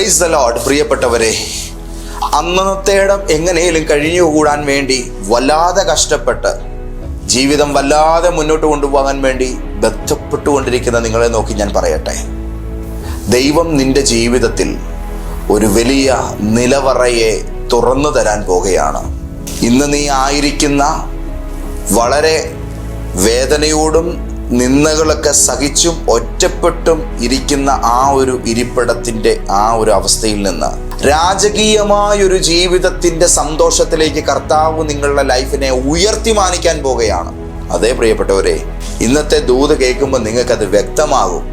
Praise the load പ്രിയപ്പെട്ടവരെ. അന്നത്തേടം എങ്ങനെയും കഴിഞ്ഞുകൂടാൻ വേണ്ടി വല്ലാതെ കഷ്ടപ്പെട്ട് ജീവിതം വല്ലാതെ മുന്നോട്ട് കൊണ്ടുപോകാൻ വേണ്ടി ബന്ധപ്പെട്ടുകൊണ്ടിരിക്കുന്ന നിങ്ങളെ നോക്കി ഞാൻ പറയട്ടെ. ദൈവം നിന്റെ ജീവിതത്തിൽ ഒരു വലിയ നിലവറയെ തുറന്നു തരാൻ പോകുകയാണ് ഇന്ന് നീ ആയിരിക്കുന്ന വളരെ വേദനയോടും നിന്ദകളൊക്കെ സഹിച്ചും ഒറ്റപ്പെട്ടും ഇരിക്കുന്ന ആ ഒരു ഇരിപ്പിടത്തിന്റെ ആ ഒരു അവസ്ഥയിൽ നിന്ന് രാജകീയമായൊരു ജീവിതത്തിന്റെ സന്തോഷത്തിലേക്ക് കർത്താവ് നിങ്ങളുടെ ലൈഫിനെ ഉയർത്തി മാനിക്കാൻ പോകുകയാണ് അതേ പ്രിയപ്പെട്ടവരെ ഇന്നത്തെ ദൂത് കേൾക്കുമ്പോൾ നിങ്ങൾക്കത് വ്യക്തമാകും.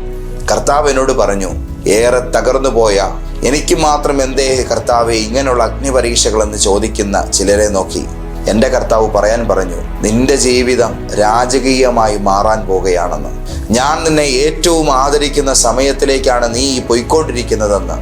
കർത്താവ് എന്നോട് പറഞ്ഞു ഏറെ തകർന്നു പോയ എനിക്ക് മാത്രം എന്തേ കർത്താവെ ഇങ്ങനെയുള്ള അഗ്നിപരീക്ഷകളെന്ന് ചോദിക്കുന്ന ചിലരെ നോക്കി. എന്റെ കർത്താവ് പറയാൻ പറഞ്ഞു നിന്റെ ജീവിതം രാജകീയമായി മാറാൻ പോകുകയാണെന്ന്. ഞാൻ നിന്നെ ഏറ്റവും ആദരിക്കുന്ന സമയത്തിലേക്കാണ് നീ പൊയ്ക്കൊണ്ടിരിക്കുന്നതെന്ന്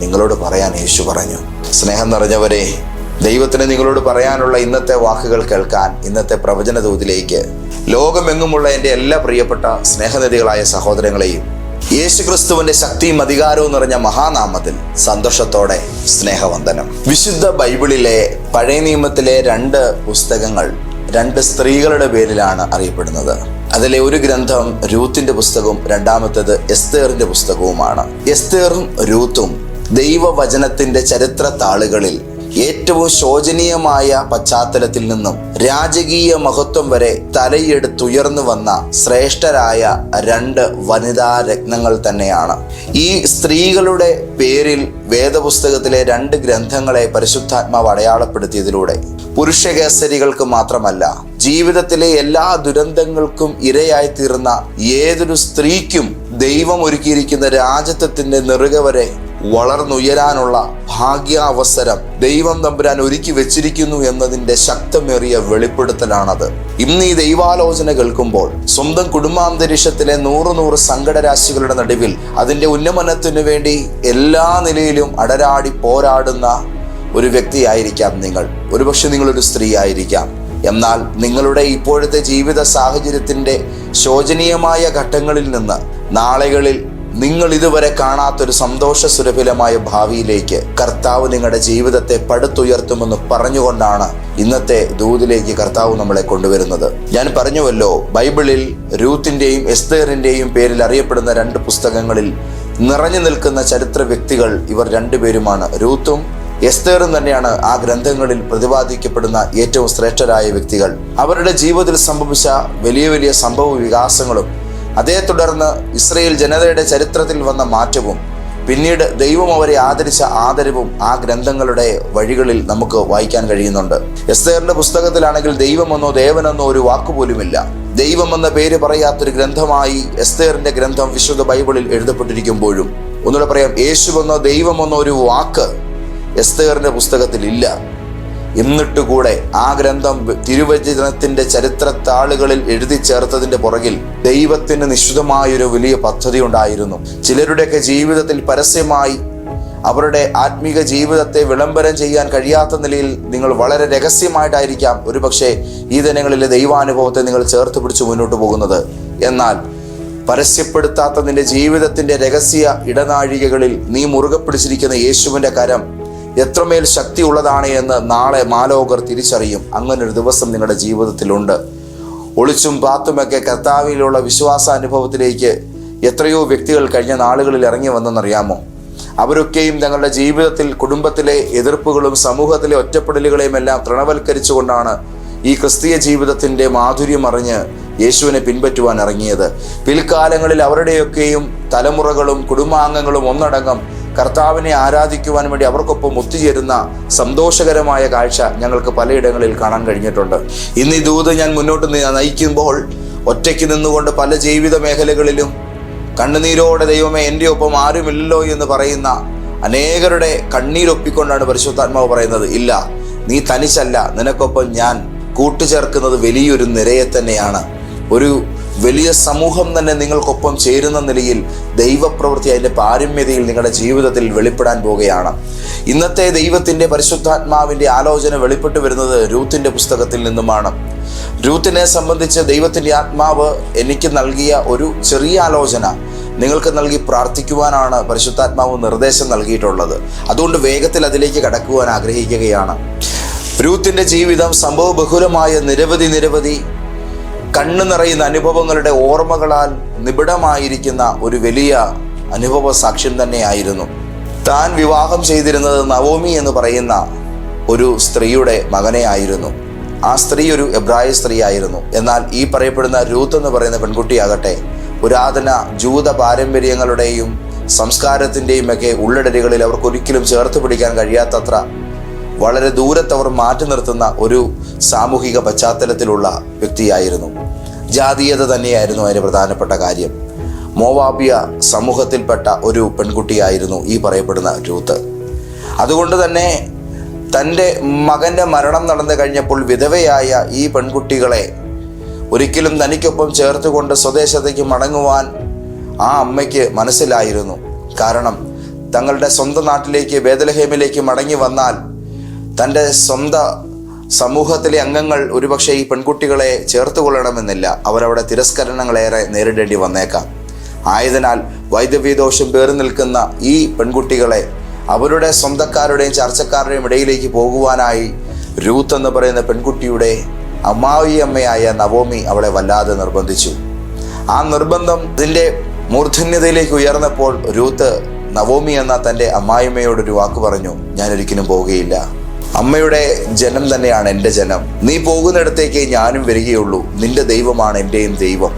നിങ്ങളോട് പറയാൻ യേശു പറഞ്ഞു. സ്നേഹം നിറഞ്ഞവരെ ദൈവത്തിന് നിങ്ങളോട് പറയാനുള്ള ഇന്നത്തെ വാക്കുകൾ കേൾക്കാൻ ഇന്നത്തെ പ്രവചന ദൂതിലേക്ക് ലോകമെങ്ങുമുള്ള എന്റെ എല്ലാ പ്രിയപ്പെട്ട സ്നേഹനിധികളായ സഹോദരങ്ങളെയും യേശു ക്രിസ്തുവിന്റെ ശക്തിയും അധികാരവും നിറഞ്ഞ മഹാനാമത്തിൽ സന്തോഷത്തോടെ സ്നേഹവന്ദനം. വിശുദ്ധ ബൈബിളിലെ പഴയ നിയമത്തിലെ രണ്ട് പുസ്തകങ്ങൾ രണ്ട് സ്ത്രീകളുടെ പേരിലാണ് അറിയപ്പെടുന്നത്. അതിലെ ഒരു ഗ്രന്ഥം രൂത്തിന്റെ പുസ്തകവും രണ്ടാമത്തേത് എസ്തേറിന്റെ പുസ്തകവുമാണ്. എസ്തേറും രൂത്തും ദൈവവചനത്തിന്റെ ചരിത്ര താളുകളിൽ ഏറ്റവും ശോചനീയമായ പശ്ചാത്തലത്തിൽ നിന്നും രാജകീയ മഹത്വം വരെ തലയെടുത്തുയർന്നു വന്ന ശ്രേഷ്ഠരായ രണ്ട് വനിതാ രത്നങ്ങൾ തന്നെയാണ്. ഈ സ്ത്രീകളുടെ പേരിൽ വേദപുസ്തകത്തിലെ രണ്ട് ഗ്രന്ഥങ്ങളെ പരിശുദ്ധാത്മാവ് അടയാളപ്പെടുത്തിയതിലൂടെ പുരുഷകേസരികൾക്ക് മാത്രമല്ല ജീവിതത്തിലെ എല്ലാ ദുരന്തങ്ങൾക്കും ഇരയായി തീർന്ന ഏതൊരു സ്ത്രീക്കും ദൈവം ഒരുക്കിയിരിക്കുന്ന രാജ്യത്വത്തിന്റെ നെറുക വരെ വളർന്നുയരാനുള്ള ഭാഗ്യാവസരം ദൈവം തമ്പുരാൻ ഒരുക്കി വെച്ചിരിക്കുന്നു എന്നതിന്റെ ശക്തമേറിയ വെളിപ്പെടുത്തലാണത്. ഇന്ന് ഈ ദൈവാലോചന കേൾക്കുമ്പോൾ സ്വന്തം കുടുംബാന്തരീക്ഷത്തിലെ നൂറ് നൂറ് സങ്കടരാശികളുടെ നടുവിൽ അതിന്റെ ഉന്നമനത്തിനു വേണ്ടി എല്ലാ നിലയിലും അടരാടി പോരാടുന്ന ഒരു വ്യക്തിയായിരിക്കാം നിങ്ങൾ. ഒരുപക്ഷെ നിങ്ങളൊരു സ്ത്രീ ആയിരിക്കാം എന്നാൽ നിങ്ങളുടെ ഇപ്പോഴത്തെ ജീവിത സാഹചര്യത്തിന്റെ ശോചനീയമായ ഘട്ടങ്ങളിൽ നിന്ന് നാളുകളിൽ നിങ്ങൾ ഇതുവരെ കാണാത്തൊരു സന്തോഷ സുരഭിലമായ ഭാവിയിലേക്ക് കർത്താവ് നിങ്ങളുടെ ജീവിതത്തെ പടുത്തുയർത്തുമെന്ന് പറഞ്ഞുകൊണ്ടാണ് ഇന്നത്തെ ദൂതിലേക്ക് കർത്താവ് നമ്മളെ കൊണ്ടുവരുന്നത്. ഞാൻ പറഞ്ഞുവല്ലോ ബൈബിളിൽ രൂത്തിന്റെയും എസ്തേറിന്റെയും പേരിൽ അറിയപ്പെടുന്ന രണ്ട് പുസ്തകങ്ങളിൽ നിറഞ്ഞു നിൽക്കുന്ന ചരിത്ര വ്യക്തികൾ ഇവർ രണ്ടുപേരുമാണ്. രൂത്തും എസ്തേറും തന്നെയാണ് ആ ഗ്രന്ഥങ്ങളിൽ പ്രതിപാദിക്കപ്പെടുന്ന ഏറ്റവും ശ്രേഷ്ഠരായ വ്യക്തികൾ. അവരുടെ ജീവിതത്തിൽ സംഭവിച്ച വലിയ വലിയ സംഭവ വികാസങ്ങളും അതേ തുടർന്ന് ഇസ്രയേൽ ജനതയുടെ ചരിത്രത്തിൽ വന്ന മാറ്റവും പിന്നീട് ദൈവം അവരെ ആദരിച്ച ആദരവും ആ ഗ്രന്ഥങ്ങളുടെ വഴികളിൽ നമുക്ക് വായിക്കാൻ കഴിയുന്നുണ്ട്. എസ്തേറിന്റെ പുസ്തകത്തിലാണെങ്കിൽ ദൈവമെന്നോ ദേവനെന്നോ ഒരു വാക്കുപോലുമില്ല. ദൈവം എന്ന പേര് പറയാത്തൊരു ഗ്രന്ഥമായി എസ്തേറിന്റെ ഗ്രന്ഥം വിശുദ്ധ ബൈബിളിൽ എഴുതപ്പെട്ടിരിക്കുമ്പോഴും ഒന്നുകൂടെ പറയാം യേശുവെന്നോ ദൈവമെന്നോ ഒരു വാക്ക് എസ്തേറിന്റെ പുസ്തകത്തിൽ ഇല്ല. എന്നിട്ട് കൂടെ ആ ഗ്രന്ഥം തിരുവചനത്തിന്റെ ചരിത്ര താളുകളിൽ എഴുതി ചേർത്തതിന്റെ പുറകിൽ ദൈവത്തിന് നിശ്ചിതമായൊരു വലിയ പദ്ധതി ഉണ്ടായിരുന്നു. ചിലരുടെയൊക്കെ ജീവിതത്തിൽ പരസ്യമായി അവരുടെ ആത്മീക ജീവിതത്തെ വിളംബരം ചെയ്യാൻ കഴിയാത്ത നിലയിൽ നിങ്ങൾ വളരെ രഹസ്യമായിട്ടായിരിക്കാം ഒരുപക്ഷെ ഈ ദിനങ്ങളിലെ ദൈവാനുഭവത്തെ നിങ്ങൾ ചേർത്ത് പിടിച്ച് മുന്നോട്ട് പോകുന്നത്. എന്നാൽ പരസ്യപ്പെടുത്താത്ത നിന്റെ ജീവിതത്തിന്റെ രഹസ്യ ഇടനാഴികകളിൽ നീ മുറുകെ പിടിച്ചിരിക്കുന്ന യേശുവിന്റെ കരം എത്രമേൽ ശക്തിയുള്ളതാണ് എന്ന് നാളെ മാലോകർ തിരിച്ചറിയും. അങ്ങനൊരു ദിവസം നിങ്ങളുടെ ജീവിതത്തിലുണ്ട്. ഒളിച്ചും പാത്തുമൊക്കെ കർത്താവിലുള്ള വിശ്വാസാനുഭവത്തിലേക്ക് എത്രയോ വ്യക്തികൾ കഴിഞ്ഞ നാളുകളിൽ ഇറങ്ങി വന്നെന്നറിയാമോ? അവരൊക്കെയും തങ്ങളുടെ ജീവിതത്തിൽ കുടുംബത്തിലെ എതിർപ്പുകളും സമൂഹത്തിലെ ഒറ്റപ്പെടലുകളെയും എല്ലാം തൃണവൽക്കരിച്ചുകൊണ്ടാണ് ഈ ക്രിസ്തീയ ജീവിതത്തിന്റെ മാധുര്യം അറിഞ്ഞ് യേശുവിനെ പിൻപറ്റുവാൻ ഇറങ്ങിയത്. പിൽക്കാലങ്ങളിൽ അവരുടെയൊക്കെയും തലമുറകളും കുടുംബാംഗങ്ങളും ഒന്നടങ്കം കർത്താവിനെ ആരാധിക്കുവാൻ വേണ്ടി അവർക്കൊപ്പം ഒത്തുചേരുന്ന സന്തോഷകരമായ കാഴ്ച ഞങ്ങൾക്ക് പലയിടങ്ങളിൽ കാണാൻ കഴിഞ്ഞിട്ടുണ്ട്. ഇന്ന് ഈ ദൂത് ഞാൻ മുന്നോട്ട് നയിക്കുമ്പോൾ ഒറ്റയ്ക്ക് നിന്നുകൊണ്ട് പല ജീവിത മേഖലകളിലും കണ്ണുനീരോടെ ദൈവമേ എന്റെ ഒപ്പം ആരുമില്ലല്ലോ എന്ന് പറയുന്ന അനേകരുടെ കണ്ണീരൊപ്പിക്കൊണ്ടാണ് പരിശുദ്ധാത്മാവ് പറയുന്നത് ഇല്ല നീ തനിച്ചല്ല നിനക്കൊപ്പം ഞാൻ കൂട്ടുചേർക്കുന്നത് വലിയൊരു നിരയെ തന്നെയാണ്. ഒരു വലിയ സമൂഹം തന്നെ നിങ്ങൾക്കൊപ്പം ചേരുന്ന നിലയിൽ ദൈവപ്രവൃത്തി അതിന്റെ പാരമ്യതയിൽ നിങ്ങളുടെ ജീവിതത്തിൽ വെളിപ്പെടാൻ പോവുകയാണ്. ഇന്നത്തെ ദൈവത്തിന്റെ പരിശുദ്ധാത്മാവിന്റെ ആലോചന വെളിപ്പെട്ടു വരുന്നത് രൂത്തിന്റെ പുസ്തകത്തിൽ നിന്നുമാണ്. രൂത്തിനെ സംബന്ധിച്ച് ദൈവത്തിന്റെ ആത്മാവ് എനിക്ക് നൽകിയ ഒരു ചെറിയ ആലോചന നിങ്ങൾക്ക് നൽകി പ്രാർത്ഥിക്കുവാനാണ് പരിശുദ്ധാത്മാവ് നിർദ്ദേശം നൽകിയിട്ടുള്ളത്. അതുകൊണ്ട് വേഗത്തിൽ അതിലേക്ക് കടക്കുവാൻ ആഗ്രഹിക്കുകയാണ്. രൂത്തിന്റെ ജീവിതം സംഭവബഹുലമായ നിരവധി നിരവധി കണ്ണു നിറയുന്ന അനുഭവങ്ങളുടെ ഓർമ്മകളാൽ നിബിഡമായിരിക്കുന്ന ഒരു വലിയ അനുഭവ സാക്ഷ്യം തന്നെയായിരുന്നു. താൻ വിവാഹം ചെയ്തിരുന്നത് നവോമി എന്ന് പറയുന്ന ഒരു സ്ത്രീയുടെ മകനെ ആയിരുന്നു. ആ സ്ത്രീ ഒരു എബ്രായ സ്ത്രീ ആയിരുന്നു എന്നാൽ ഈ പറയപ്പെടുന്ന രൂത്ത് എന്ന് പറയുന്ന പെൺകുട്ടിയാകട്ടെ പുരാതന ജൂത പാരമ്പര്യങ്ങളുടെയും സംസ്കാരത്തിന്റെയും ഒക്കെ ഉള്ളടരികളിൽ അവർക്ക് ഒരിക്കലും ചേർത്ത് പിടിക്കാൻ കഴിയാത്തത്ര വളരെ ദൂരത്തവർ മാറ്റി നിർത്തുന്ന ഒരു സാമൂഹിക പശ്ചാത്തലത്തിലുള്ള വ്യക്തിയായിരുന്നു. ജാതീയത തന്നെയായിരുന്നു അതിന് പ്രധാനപ്പെട്ട കാര്യം. മോവാബിയ സമൂഹത്തിൽപ്പെട്ട ഒരു പെൺകുട്ടിയായിരുന്നു ഈ പറയപ്പെടുന്ന രൂത്ത്. അതുകൊണ്ട് തന്നെ തന്റെ മകന്റെ മരണം നടന്നു കഴിഞ്ഞപ്പോൾ വിധവയായ ഈ പെൺകുട്ടികളെ ഒരിക്കലും തനിക്കൊപ്പം ചേർത്തുകൊണ്ട് സ്വദേശത്തേക്ക് മടങ്ങുവാൻ ആ അമ്മയ്ക്ക് മനസ്സിലായിരുന്നു. കാരണം തങ്ങളുടെ സ്വന്തം നാട്ടിലേക്ക് വേദലഹേമിലേക്ക് മടങ്ങി വന്നാൽ തന്റെ സ്വന്തം സമൂഹത്തിലെ അംഗങ്ങൾ ഒരുപക്ഷെ ഈ പെൺകുട്ടികളെ ചേർത്ത് കൊള്ളണമെന്നില്ല അവരവിടെ തിരസ്കരണങ്ങളേറെ നേരിടേണ്ടി വന്നേക്കാം. ആയതിനാൽ വൈദ്യവീദോഷം പേറി നിൽക്കുന്ന ഈ പെൺകുട്ടികളെ അവരുടെ സ്വന്തക്കാരുടെയും ചർച്ചക്കാരുടെയും ഇടയിലേക്ക് പോകുവാനായി രൂത്ത് എന്ന് പറയുന്ന പെൺകുട്ടിയുടെ അമ്മാവി അമ്മയായ നവോമി അവളെ വല്ലാതെ നിർബന്ധിച്ചു. ആ നിർബന്ധം ഇതിന്റെ മൂർധന്യതയിലേക്ക് ഉയർന്നപ്പോൾ രൂത്ത് നവോമി എന്ന തന്റെ അമ്മായിമ്മയോടൊരു വാക്ക് പറഞ്ഞു ഞാൻ ഒരിക്കലും പോവുകയില്ല. അമ്മയുടെ ജനം തന്നെയാണ് എന്റെ ജനം. നീ പോകുന്നിടത്തേക്ക് ഞാനും വരികയുള്ളൂ. നിന്റെ ദൈവമാണ് എന്റെയും ദൈവം.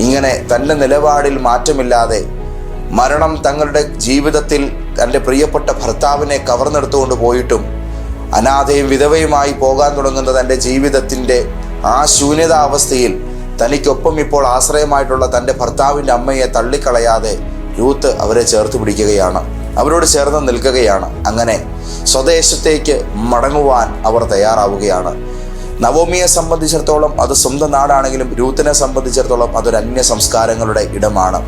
ഇങ്ങനെ തന്റെ നിലപാടിൽ മാറ്റമില്ലാതെ മരണം തങ്ങളുടെ ജീവിതത്തിൽ തന്റെ പ്രിയപ്പെട്ട ഭർത്താവിനെ കവർന്നെടുത്തുകൊണ്ട് പോയിട്ടും അനാഥയും വിധവയുമായി പോകാൻ തുടങ്ങുന്ന തന്റെ ജീവിതത്തിന്റെ ആ ശൂന്യതാവസ്ഥയിൽ തനിക്കൊപ്പം ഇപ്പോൾ ആശ്രയമായിട്ടുള്ള തന്റെ ഭർത്താവിന്റെ അമ്മയെ തള്ളിക്കളയാതെ യൂത്ത് അവരെ ചേർത്ത് പിടിക്കുകയാണ്. അവരോട് ചേർന്ന് നിൽക്കുകയാണ്. അങ്ങനെ സ്വദേശത്തേക്ക് മടങ്ങുവാൻ അവർ തയ്യാറാവുകയാണ്. നവോമിയെ സംബന്ധിച്ചിടത്തോളം അത് സ്വന്തം നാടാണെങ്കിലും രൂത്തിനെ സംബന്ധിച്ചിടത്തോളം അതൊരു അന്യ സംസ്കാരങ്ങളുടെ ഇടമാണ്.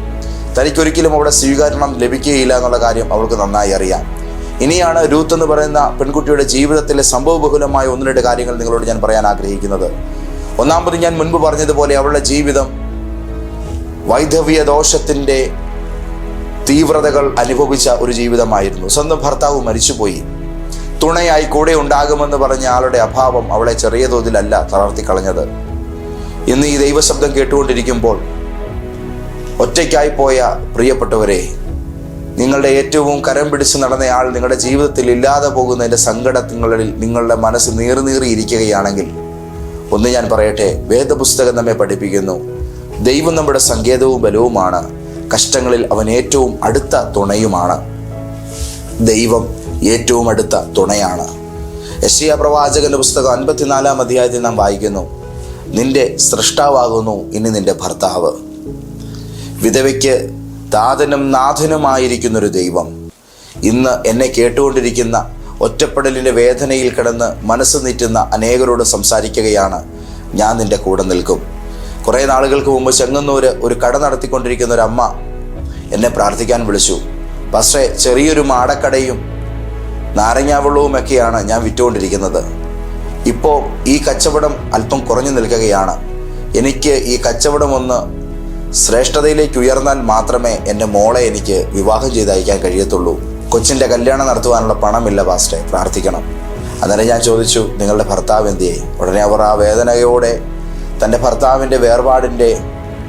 തനിക്കൊരിക്കലും അവിടെ സ്വീകരണം ലഭിക്കുകയില്ല എന്നുള്ള കാര്യം അവൾക്ക് നന്നായി അറിയാം. ഇനിയാണ് രൂത്ത് എന്ന് പറയുന്ന പെൺകുട്ടിയുടെ ജീവിതത്തിലെ സംഭവബഹുലമായ ഒന്ന് രണ്ട് കാര്യങ്ങൾ നിങ്ങളോട് ഞാൻ പറയാൻ ആഗ്രഹിക്കുന്നത്. ഒന്നാമത് ഞാൻ മുൻപ് പറഞ്ഞതുപോലെ അവളുടെ ജീവിതം വൈധവ്യ ദോഷത്തിന്റെ തീവ്രതകൾ അനുഭവിച്ച ഒരു ജീവിതമായിരുന്നു. സ്വന്തം ഭർത്താവ് മരിച്ചുപോയി. തുണയായി കൂടെ ഉണ്ടാകുമെന്ന് പറഞ്ഞ ആളുടെ അഭാവം അവളെ ചെറിയ തോതിലല്ല തളർത്തിക്കളഞ്ഞത്. ഇന്ന് ഈ ദൈവശബ്ദം കേട്ടുകൊണ്ടിരിക്കുമ്പോൾ ഒറ്റയ്ക്കായി പോയ പ്രിയപ്പെട്ടവരെ നിങ്ങളുടെ ഏറ്റവും കരം പിടിച്ച് ആൾ നിങ്ങളുടെ ജീവിതത്തിൽ ഇല്ലാതെ പോകുന്നതിന്റെ സങ്കടങ്ങളിൽ നിങ്ങളുടെ മനസ്സ് നീറുനീറിയിരിക്കുകയാണെങ്കിൽ ഒന്ന് ഞാൻ പറയട്ടെ വേദപുസ്തകം നമ്മെ പഠിപ്പിക്കുന്നു. ദൈവം നമ്മുടെ സങ്കേതവും ബലവുമാണ്. കഷ്ടങ്ങളിൽ അവൻ ഏറ്റവും അടുത്ത തുണയുമാണ്. ദൈവം ഏറ്റവും അടുത്ത തുണയാണ്. യശ്യ പ്രവാചകന്റെ പുസ്തകം അൻപത്തിനാലാം അധ്യായത്തിൽ നാം വായിക്കുന്നു. നിന്റെ സൃഷ്ടാവാകുന്നു ഇനി നിന്റെ ഭർത്താവ്. വിധവയ്ക്ക് താതനും നാഥനുമായിരിക്കുന്നൊരു ദൈവം. ഇന്ന് എന്നെ കേട്ടുകൊണ്ടിരിക്കുന്ന ഒറ്റപ്പെടലിന്റെ വേദനയിൽ കിടന്ന് മനസ്സ് നീറ്റുന്ന അനേകരോട് സംസാരിക്കുകയാണ്. ഞാൻ നിന്റെ കൂടെ നിൽക്കും. കുറേ നാളുകൾക്ക് മുമ്പ് ചെങ്ങന്നൂര് ഒരു കട നടത്തിക്കൊണ്ടിരിക്കുന്ന ഒരു അമ്മ എന്നെ പ്രാർത്ഥിക്കാൻ വിളിച്ചു. പക്ഷേ ചെറിയൊരു മാടക്കടയും നാരങ്ങാവെള്ളവും ഒക്കെയാണ് ഞാൻ വിറ്റുകൊണ്ടിരിക്കുന്നത്. ഇപ്പോൾ ഈ കച്ചവടം അല്പം കുറഞ്ഞു നിൽക്കുകയാണ്. എനിക്ക് ഈ കച്ചവടം ഒന്ന് ശ്രേഷ്ഠതയിലേക്ക് ഉയർന്നാൽ മാത്രമേ എന്റെ മോളെ എനിക്ക് വിവാഹം ചെയ്ത് അയക്കാൻ കഴിയത്തുള്ളൂ. കൊച്ചിന്റെ കല്യാണം നടത്തുവാനുള്ള പണമില്ല പാസ്റ്റേ പ്രാർത്ഥിക്കണം. അന്നേരം ഞാൻ ചോദിച്ചു നിങ്ങളുടെ ഭർത്താവ് എന്തിയെ? ഉടനെ അവർ ആ വേദനയോടെ തന്റെ ഭർത്താവിന്റെ വേർപാടിന്റെ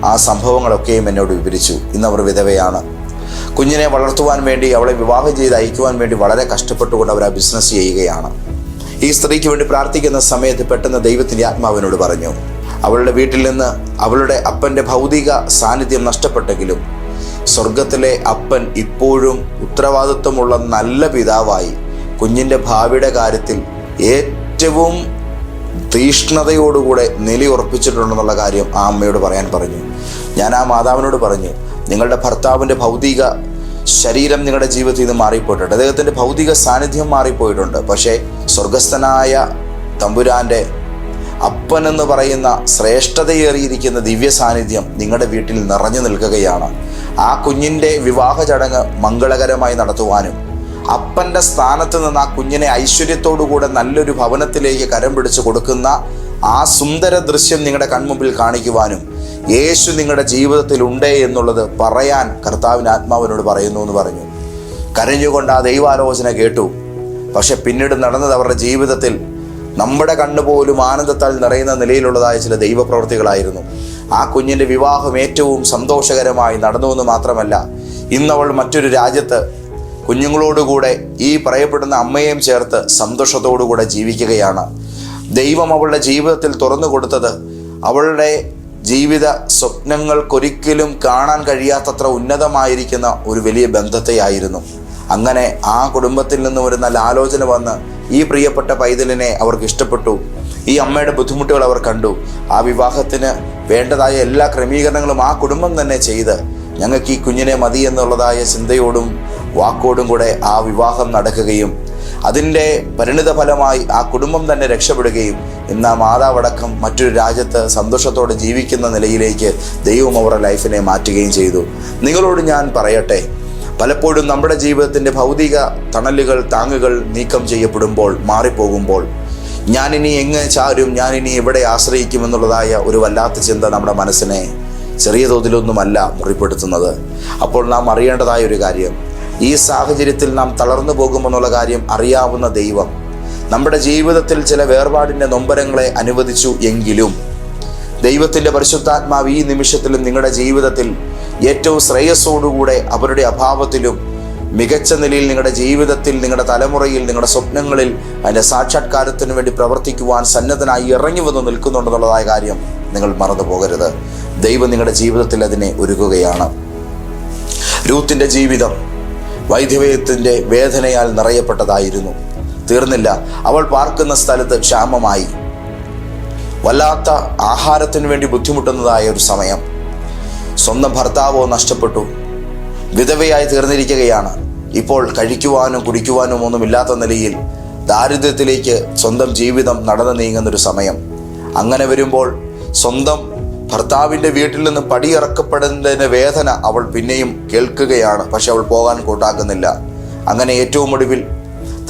ആ സംഭവങ്ങളൊക്കെയും എന്നോട് വിവരിച്ചു. ഇന്നവർ വിധവയാണ്. കുഞ്ഞിനെ വളർത്തുവാൻ വേണ്ടി അവളെ വിവാഹം ചെയ്ത് അയക്കുവാൻ വേണ്ടി വളരെ കഷ്ടപ്പെട്ടുകൊണ്ട് അവർ ആ ബിസിനസ് ചെയ്യുകയാണ്. ഈ സ്ത്രീക്ക് വേണ്ടി പ്രാർത്ഥിക്കുന്ന സമയത്ത് പെട്ടെന്ന് ദൈവത്തിന്റെ ആത്മാവിനോട് പറഞ്ഞു അവളുടെ വീട്ടിൽ നിന്ന് അവളുടെ അപ്പന്റെ ഭൗതിക സാന്നിധ്യം നഷ്ടപ്പെട്ടെങ്കിലും സ്വർഗത്തിലെ അപ്പൻ ഇപ്പോഴും ഉത്തരവാദിത്വമുള്ള നല്ല പിതാവായി കുഞ്ഞിന്റെ ഭാവിയുടെ കാര്യത്തിൽ ഏറ്റവും തീഷ്ണതയോടുകൂടെ നിലയുറപ്പിച്ചിട്ടുണ്ടെന്നുള്ള കാര്യം ആ അമ്മയോട് പറയാൻ പറഞ്ഞു. ഞാൻ ആ മാതാവിനോട് പറഞ്ഞു നിങ്ങളുടെ ഭർത്താവിന്റെ ഭൗതിക ശരീരം നിങ്ങളുടെ ജീവിതത്തിൽ നിന്ന് മാറിപ്പോയിട്ടുണ്ട്. അദ്ദേഹത്തിന്റെ ഭൗതിക സാന്നിധ്യം മാറിപ്പോയിട്ടുണ്ട്. പക്ഷേ സ്വർഗസ്ഥനായ തമ്പുരാന്റെ അപ്പൻ എന്ന് പറയുന്ന ശ്രേഷ്ഠതയേറിയിരിക്കുന്ന ദിവ്യ സാന്നിധ്യം നിങ്ങളുടെ വീട്ടിൽ നിറഞ്ഞു നിൽക്കുകയാണ്. ആ കുഞ്ഞിന്റെ വിവാഹ ചടങ്ങ് മംഗളകരമായി നടത്തുവാനും അപ്പന്റെ സ്ഥാനത്ത് നിന്ന് ആ കുഞ്ഞിനെ ഐശ്വര്യത്തോടുകൂടെ നല്ലൊരു ഭവനത്തിലേക്ക് കരം പിടിച്ചു കൊടുക്കുന്ന ആ സുന്ദര ദൃശ്യം നിങ്ങളുടെ കൺമുമ്പിൽ കാണിക്കുവാനും യേശു നിങ്ങളുടെ ജീവിതത്തിൽ ഉണ്ടേ എന്നുള്ളത് പറയാൻ കർത്താവിന് ആത്മാവിനോട് പറയുന്നു എന്ന് പറഞ്ഞു. കരഞ്ഞുകൊണ്ട് ആ ദൈവാലോചന കേട്ടു. പക്ഷെ പിന്നീട് നടന്നത് അവരുടെ ജീവിതത്തിൽ നമ്മുടെ കണ്ണുപോലും ആനന്ദത്താൽ നിറയുന്ന നിലയിലുള്ളതായ ചില ദൈവപ്രവർത്തികളായിരുന്നു. ആ കുഞ്ഞിന്റെ വിവാഹം ഏറ്റവും സന്തോഷകരമായി നടന്നുവെന്ന് മാത്രമല്ല ഇന്നവൾ മറ്റൊരു രാജ്യത്ത് കുഞ്ഞുങ്ങളോടുകൂടെ ഈ പറയപ്പെടുന്ന അമ്മയെയും ചേർത്ത് സന്തോഷത്തോടുകൂടെ ജീവിക്കുകയാണ്. ദൈവം അവളുടെ ജീവിതത്തിൽ തുറന്നു കൊടുത്തത് അവളുടെ ജീവിത സ്വപ്നങ്ങൾക്കൊരിക്കലും കാണാൻ കഴിയാത്തത്ര ഉന്നതമായിരിക്കുന്ന ഒരു വലിയ ബന്ധത്തെയായിരുന്നു. അങ്ങനെ ആ കുടുംബത്തിൽ നിന്ന് ഒരു നല്ല ആലോചന വന്ന് ഈ പ്രിയപ്പെട്ട പൈതലിനെ അവർക്ക് ഇഷ്ടപ്പെട്ടു. ഈ അമ്മയുടെ ബുദ്ധിമുട്ടുകൾ അവർ കണ്ടു. ആ വിവാഹത്തിന് വേണ്ടതായ എല്ലാ ക്രമീകരണങ്ങളും ആ കുടുംബം തന്നെ ചെയ്ത് ഞങ്ങൾക്ക് ഈ കുഞ്ഞിനെ മതി എന്നുള്ളതായ ചിന്തയോടും വാക്കോടും കൂടെ ആ വിവാഹം നടക്കുകയും അതിന്റെ പരിണിത ഫലമായി ആ കുടുംബം തന്നെ രക്ഷപ്പെടുകയും ഇന്ന് ആ മാതാവടക്കം മറ്റൊരു രാജ്യത്ത് സന്തോഷത്തോടെ ജീവിക്കുന്ന നിലയിലേക്ക് ദൈവം അവരുടെ ലൈഫിനെ മാറ്റുകയും ചെയ്തു. നിങ്ങളോട് ഞാൻ പറയട്ടെ പലപ്പോഴും നമ്മുടെ ജീവിതത്തിന്റെ ഭൗതിക തണലുകൾ താങ്ങുകൾ നീക്കം ചെയ്യപ്പെടുമ്പോൾ മാറിപ്പോകുമ്പോൾ ഞാനിനി എങ്ങ് ചാരും ഞാനിനി എവിടെ ആശ്രയിക്കുമെന്നുള്ളതായ ഒരു വല്ലാത്ത ചിന്ത നമ്മുടെ മനസ്സിനെ ചെറിയ തോതിലൊന്നുമല്ല മുറിപ്പെടുത്തുന്നത്. അപ്പോൾ നാം അറിയേണ്ടതായ ഒരു കാര്യം ഈ സാഹചര്യത്തിൽ നാം തളർന്നു പോകുമെന്നുള്ള കാര്യം അറിയാവുന്ന ദൈവം നമ്മുടെ ജീവിതത്തിൽ ചില വേർപാടിന്റെ നൊമ്പരങ്ങളെ അനുവദിച്ചു എങ്കിലും ദൈവത്തിന്റെ പരിശുദ്ധാത്മാവ് ഈ നിമിഷത്തിലും നിങ്ങളുടെ ജീവിതത്തിൽ ഏറ്റവും ശ്രേയസ്സോടുകൂടെ അവരുടെ അഭാവത്തിലും മികച്ച നിലയിൽ നിങ്ങളുടെ ജീവിതത്തിൽ നിങ്ങളുടെ തലമുറയിൽ നിങ്ങളുടെ സ്വപ്നങ്ങളിൽ അതിന്റെ സാക്ഷാത്കാരത്തിന് വേണ്ടി പ്രവർത്തിക്കുവാൻ സന്നദ്ധനായി ഇറങ്ങി വന്ന് നിൽക്കുന്നുണ്ടെന്നുള്ളതായ കാര്യം നിങ്ങൾ മറന്നു പോകരുത്. ദൈവം നിങ്ങളുടെ ജീവിതത്തിൽ അതിനെ ഒരുക്കുകയാണ്. രൂത്തിന്റെ ജീവിതം വൈദ്യവ്യത്തിന്റെ വേദനയാൽ നിറയപ്പെട്ടതായിരുന്നു. തീർന്നില്ല. അവൾ പാർക്കുന്ന സ്ഥലത്ത് ക്ഷാമമായി. വല്ലാത്ത ആഹാരത്തിന് വേണ്ടി ബുദ്ധിമുട്ടുന്നതായ ഒരു സമയം. സ്വന്തം ഭർത്താവോ നഷ്ടപ്പെട്ടു. വിധവയായി തീർന്നിരിക്കുകയാണ്. ഇപ്പോൾ കഴിക്കുവാനും കുടിക്കുവാനും ഒന്നുമില്ലാത്ത നിലയിൽ ദാരിദ്ര്യത്തിലേക്ക് സ്വന്തം ജീവിതം നടന്നു നീങ്ങുന്നൊരു സമയം. അങ്ങനെ വരുമ്പോൾ സ്വന്തം ഭർത്താവിന്റെ വീട്ടിൽ നിന്ന് പടിയിറക്കപ്പെടുന്നതിന്റെ വേദന അവൾ പിന്നെയും കേൾക്കുകയാണ്. പക്ഷെ അവൾ പോകാൻ കൂട്ടാക്കുന്നില്ല. അങ്ങനെ ഏറ്റവും ഒടുവിൽ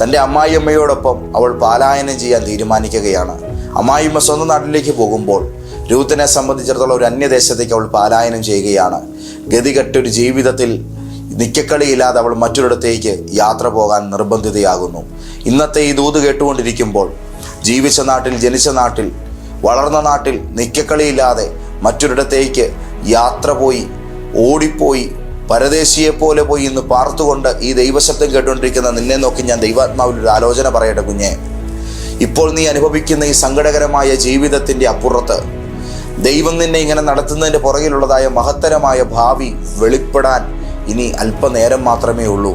തന്റെ അമ്മായിയമ്മയോടൊപ്പം അവൾ പാലായനം ചെയ്യാൻ തീരുമാനിക്കുകയാണ്. അമ്മായിയമ്മ സ്വന്തം നാട്ടിലേക്ക് പോകുമ്പോൾ രൂത്തിനെ സംബന്ധിച്ചിടത്തോളം ഒരു അന്യദേശത്തേക്ക് അവൾ പാലായനം ചെയ്യുകയാണ്. ഗതികെട്ടൊരു ജീവിതത്തിൽ നിക്കക്കളിയില്ലാതെ അവൾ മറ്റൊരിടത്തേക്ക് യാത്ര പോകാൻ നിർബന്ധിതയാകുന്നു. ഇന്നത്തെ ഈ ദൂത് കേട്ടുകൊണ്ടിരിക്കുമ്പോൾ ജീവിച്ച നാട്ടിൽ ജനിച്ച നാട്ടിൽ വളർന്ന നാട്ടിൽ നിക്കക്കളിയില്ലാതെ മറ്റൊരിടത്തേക്ക് യാത്ര പോയി ഓടിപ്പോയി പരദേശിയെ പോലെ പോയി ഇന്ന് പാർത്തുകൊണ്ട് ഈ ദൈവശബ്ദം കേട്ടുകൊണ്ടിരിക്കുന്ന നിന്നെ നോക്കി ഞാൻ ദൈവാത്മാവിൽ ഒരു ആലോചന പറയട്ടെ കുഞ്ഞെ. ഇപ്പോൾ നീ അനുഭവിക്കുന്ന ഈ സങ്കടകരമായ ജീവിതത്തിന്റെ അപ്പുറത്ത് ദൈവം നിന്നെ ഇങ്ങനെ നടത്തുന്നതിന്റെ പുറകിലുള്ളതായ മഹത്തരമായ ഭാവി വെളിപ്പെടാൻ ഇനി അല്പനേരം മാത്രമേ ഉള്ളൂ.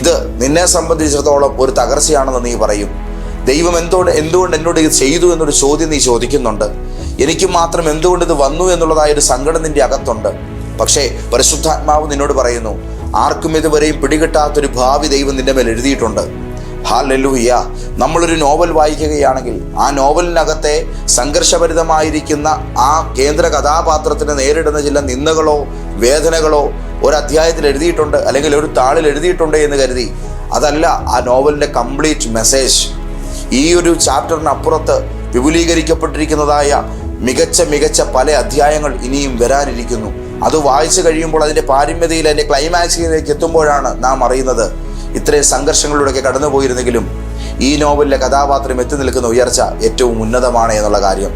ഇത് നിന്നെ സംബന്ധിച്ചിടത്തോളം ഒരു തകർച്ചയാണെന്ന് നീ പറയും. ദൈവം എന്തുകൊണ്ട് എന്തുകൊണ്ട് എന്നോട് ഇത് ചെയ്തു എന്നൊരു ചോദ്യം നീ ചോദിക്കുന്നുണ്ട്. എനിക്ക് മാത്രം എന്തുകൊണ്ട് ഇത് വന്നു എന്നുള്ളതായ ഒരു സങ്കടം നിന്റെ അകത്തുണ്ട്. പക്ഷേ പരിശുദ്ധാത്മാവ് നിന്നോട് പറയുന്നു ആർക്കും ഇതുവരെയും പിടികിട്ടാത്തൊരു ഭാവി ദൈവം നിന്റെ മേൽ എഴുതിയിട്ടുണ്ട്. ഹാലൂയ്യ നമ്മളൊരു നോവൽ വായിക്കുകയാണെങ്കിൽ ആ നോവലിനകത്തെ സംഘർഷഭരിതമായിരിക്കുന്ന ആ കേന്ദ്ര കഥാപാത്രത്തിന് നേരിടുന്ന ചില നിന്ദകളോ വേദനകളോ ഒരു അധ്യായത്തിൽ എഴുതിയിട്ടുണ്ട് അല്ലെങ്കിൽ ഒരു താളിൽ എഴുതിയിട്ടുണ്ട് എന്ന് കരുതി അതല്ല ആ നോവലിന്റെ കംപ്ലീറ്റ് മെസ്സേജ്. ഈ ഒരു ചാപ്റ്ററിനപ്പുറത്ത് വിപുലീകരിക്കപ്പെട്ടിരിക്കുന്നതായ മികച്ച മികച്ച പല അധ്യായങ്ങൾ ഇനിയും വരാനിരിക്കുന്നു. അത് വായിച്ചു കഴിയുമ്പോൾ അതിന്റെ പാരമ്യതയിൽ അതിന്റെ ക്ലൈമാക്സിലേക്ക് എത്തുമ്പോഴാണ് നാം അറിയുന്നത്. ഇത്രയും സംഘർഷങ്ങളിലൂടെയൊക്കെ കടന്നു പോയിരുന്നെങ്കിലും ഈ നോവലിലെ കഥാപാത്രം എത്തി നിൽക്കുന്ന ഉയർച്ച ഏറ്റവും ഉന്നതമാണ് എന്നുള്ള കാര്യം.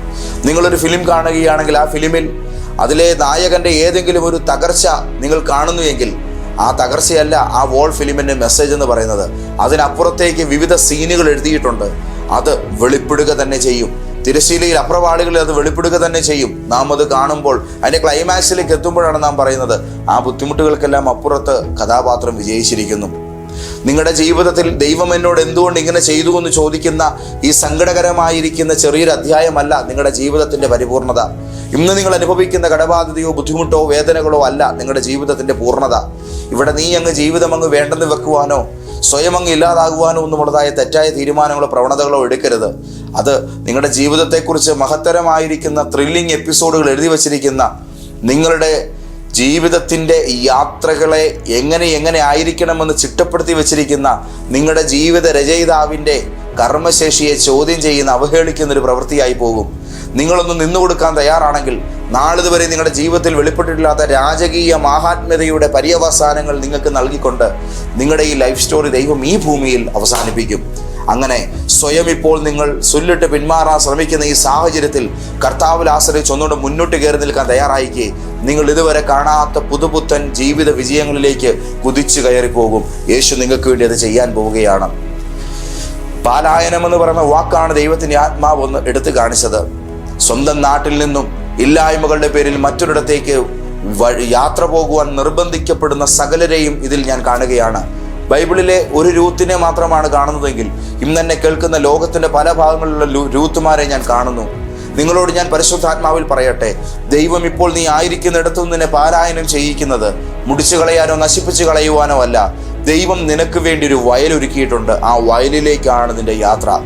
നിങ്ങളൊരു ഫിലിം കാണുകയാണെങ്കിൽ ആ ഫിലിമിൽ അതിലെ നായകന്റെ ഏതെങ്കിലും ഒരു തകർച്ച നിങ്ങൾ കാണുന്നു എങ്കിൽ ആ തകർച്ചയല്ല ആ വോൾ ഫിലിമിന്റെ മെസ്സേജ് എന്ന് പറയുന്നത്. അതിനപ്പുറത്തേക്ക് വിവിധ സീനുകൾ എഴുതിയിട്ടുണ്ട്. അത് വെളിപ്പെടുക തന്നെ ചെയ്യും. തിരശ്ശീലയിൽ അപ്രവാളികളിൽ അത് വെളിപ്പെടുക തന്നെ ചെയ്യും. നാം അത് കാണുമ്പോൾ അതിന്റെ ക്ലൈമാക്സിലേക്ക് എത്തുമ്പോഴാണ് നാം പറയുന്നത് ആ ബുദ്ധിമുട്ടുകൾക്കെല്ലാം അപ്പുറത്ത് കഥാപാത്രം വിജയിച്ചിരിക്കുന്നു. നിങ്ങളുടെ ജീവിതത്തിൽ ദൈവം എന്നോട് എന്തുകൊണ്ട് ഇങ്ങനെ ചെയ്തു എന്ന് ചോദിക്കുന്ന ഈ സങ്കടകരമായിരിക്കുന്ന ചെറിയൊരു അധ്യായമല്ല നിങ്ങളുടെ ജീവിതത്തിന്റെ പരിപൂർണത. ഇന്ന് നിങ്ങൾ അനുഭവിക്കുന്ന കടബാധ്യതയോ ബുദ്ധിമുട്ടോ വേദനകളോ അല്ല നിങ്ങളുടെ ജീവിതത്തിന്റെ പൂർണത ഇവിടെ നീ അങ്ങ് ജീവിതം അങ്ങ് വേണ്ടെന്ന് വെക്കുവാനോ സ്വയം അങ്ങ് ഇല്ലാതാകുവാനോ ഒന്നുമുള്ളതായ തെറ്റായ തീരുമാനങ്ങളോ പ്രവണതകളോ എടുക്കരുത്. അത് നിങ്ങളുടെ ജീവിതത്തെക്കുറിച്ച് മഹത്തരമായിരിക്കുന്ന ത്രില്ലിംഗ് എപ്പിസോഡുകൾ എഴുതി വച്ചിരിക്കുന്ന നിങ്ങളുടെ ജീവിതത്തിന്റെ യാത്രകളെ എങ്ങനെ എങ്ങനെ ആയിരിക്കണമെന്ന് ചിട്ടപ്പെടുത്തി വെച്ചിരിക്കുന്ന നിങ്ങളുടെ ജീവിത രചയിതാവിന്റെ കർമ്മശേഷിയെ ചോദ്യം ചെയ്യുന്ന അവഹേളിക്കുന്ന ഒരു പ്രവൃത്തിയായി പോകും. നിങ്ങളൊന്ന് നിന്നു കൊടുക്കാൻ തയ്യാറാണെങ്കിൽ നാളിതുവരെ നിങ്ങളുടെ ജീവിതത്തിൽ വെളിപ്പെട്ടിട്ടില്ലാത്ത രാജകീയ മാഹാത്മ്യതയുടെ പര്യവസാനങ്ങൾ നിങ്ങൾക്ക് നൽകിക്കൊണ്ട് നിങ്ങളുടെ ഈ ലൈഫ് സ്റ്റോറി ദൈവം ഈ ഭൂമിയിൽ അവസാനിപ്പിക്കും. അങ്ങനെ സ്വയം ഇപ്പോൾ നിങ്ങൾ സുല്ലിട്ട് പിന്മാറാൻ ശ്രമിക്കുന്ന ഈ സാഹചര്യത്തിൽ കർത്താവിൽ ആശ്രയിച്ച് ഒന്നുകൊണ്ട് മുന്നോട്ട് കയറി നിൽക്കാൻ തയ്യാറായിക്കേ. നിങ്ങൾ ഇതുവരെ കാണാത്ത പുതുപുത്തൻ ജീവിത വിജയങ്ങളിലേക്ക് കുതിച്ചു കയറി പോകും യേശു നിങ്ങൾക്ക് വേണ്ടി അത് ചെയ്യാൻ പോവുകയാണ്. പാലായനം എന്ന് പറയുന്ന വാക്കാണ് ദൈവത്തിന്റെ ആത്മാവ് ഒന്ന് എടുത്തു കാണിച്ചത്. സ്വന്തം നാട്ടിൽ നിന്നും ഇല്ലായ്മകളുടെ പേരിൽ മറ്റൊരിടത്തേക്ക് യാത്ര പോകുവാൻ നിർബന്ധിക്കപ്പെടുന്ന സകലരെയും ഇതിൽ ഞാൻ കാണുകയാണ്. ബൈബിളിലെ ഒരു രൂത്തിനെ മാത്രമാണ് കാണുന്നതെങ്കിൽ ഇന്ന് തന്നെ കേൾക്കുന്ന ലോകത്തിന്റെ പല ഭാഗങ്ങളിലുള്ള രൂത്തുമാരെ ഞാൻ കാണുന്നു. നിങ്ങളോട് ഞാൻ പരിശുദ്ധാത്മാവിൽ പറയട്ടെ ദൈവം ഇപ്പോൾ നീ ആയിരിക്കുന്നിടത്തു നിന്നെ പാരായണം ചെയ്യിക്കുന്നത്. മുടിച്ചു കളയാനോ നശിപ്പിച്ചു കളയുവാനോ അല്ല. ദൈവം നിനക്ക് വേണ്ടി ഒരു വയലൊരുക്കിയിട്ടുണ്ട് ആ വയലിലേക്കാണ് നിന്റെ യാത്ര.